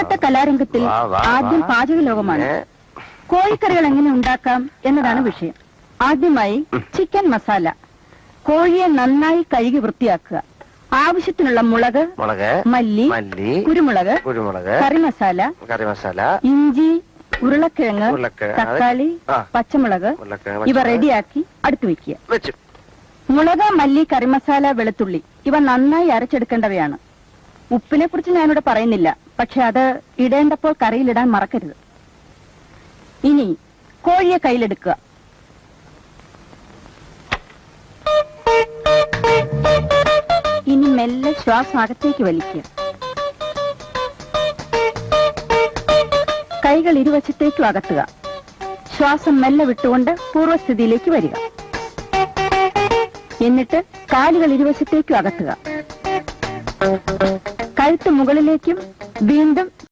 ഇന്നത്തെ കലാരംഗത്തിൽ ആദ്യം. പാചക ലോകമാണ് കോഴിക്കറികൾ എങ്ങനെ ഉണ്ടാക്കാം എന്നതാണ് വിഷയം. ആദ്യമായി ചിക്കൻ മസാല. കോഴിയെ നന്നായി കഴുകി വൃത്തിയാക്കുക. ആവശ്യത്തിനുള്ള മുളക് മുളക് മല്ലി മല്ലി കുരുമുളക് കുരുമുളക് കറി മസാല കറി മസാല ഇഞ്ചി ഉരുളക്കിഴങ്ങ് തക്കാളി പച്ചമുളക് ഇവ റെഡിയാക്കി അടുത്ത് വെക്കുക. മുളക് മല്ലി കറി മസാല വെളുത്തുള്ളി ഇവ നന്നായി അരച്ചെടുക്കേണ്ടവയാണ്. ഉപ്പിനെ കുറിച്ച് ഞാനിവിടെ പറയുന്നില്ല. പക്ഷെ അത് ഇടേണ്ടപ്പോൾ കറിയിലിടാൻ മറക്കരുത്. ഇനി കോഴിയെ കയ്യിലെടുക്കുക. ഇനി മെല്ലെ ശ്വാസം അകത്തേക്ക് വലിക്കുക. കൈകൾ ഇരുവശത്തേക്കും അകത്തുക. ശ്വാസം മെല്ലെ വിട്ടുകൊണ്ട് പൂർവസ്ഥിതിയിലേക്ക് വരിക. എന്നിട്ട് കാലുകൾ ഇരുവശത്തേക്കും അകത്തുക. കഴുത്ത് മുകളിലേക്കും Beğendim.